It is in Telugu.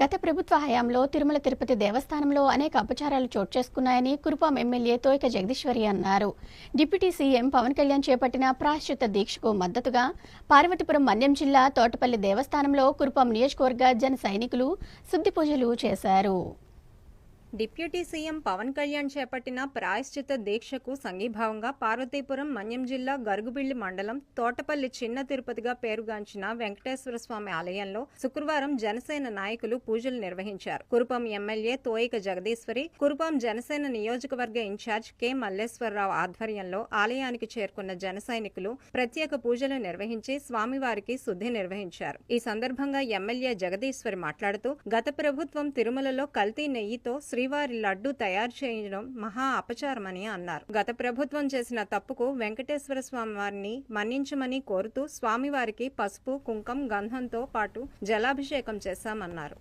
గత ప్రభుత్వ హయాంలో తిరుమల తిరుపతి దేవస్థానంలో అనేక అపచారాలు చోటు చేసుకున్నాయని కురుపాం ఎమ్మెల్యే తోయక జగదీశ్వరి అన్నారు. డిప్యూటీ సీఎం పవన్ కళ్యాణ్ చేపట్టిన ప్రాశ్చిత దీక్షకు మద్దతుగా పార్వతీపురం మన్యం జిల్లా తోటపల్లి దేవస్థానంలో కురుపాం నియోజకవర్గ జన సైనికులు శుద్ధి పూజలు చేశారు. డిప్యూటీ సీఎం పవన్ కళ్యాణ్ చేపట్టిన ప్రాయశ్చిత దీక్షకు సంఘీభావంగా పార్వతీపురం మన్యం జిల్లా గరుగుబిల్లి మండలం తోటపల్లి చిన్న తిరుపతిగా పేరుగాంచిన వెంకటేశ్వర స్వామి ఆలయంలో శుక్రవారం జనసేన నాయకులు పూజలు నిర్వహించారు. కురుపం ఎమ్మెల్యే తోయిక జగదీశ్వరి కురుపం జనసేన నియోజకవర్గ ఇన్ఛార్జ్ కె. మల్లేశ్వరరావు ఆధ్వర్యంలో ఆలయానికి చేరుకున్న జన సైనికులు ప్రత్యేక పూజలు నిర్వహించి స్వామివారికి శుద్ధి నిర్వహించారు. ఈ సందర్భంగా ఎమ్మెల్యే జగదీశ్వరి మాట్లాడుతూ గత ప్రభుత్వం తిరుమలలో కల్తీ నెయ్యితో శ్రీ శ్రీవారి లడ్డు తయారు చేయడం మహా అపచారమని అన్నారు. గత ప్రభుత్వం చేసిన తప్పుకు వెంకటేశ్వర స్వామి వారిని మన్నించమని కోరుతూ స్వామివారికి పసుపు కుంకం గంధంతో పాటు జలాభిషేకం చేశామన్నారు.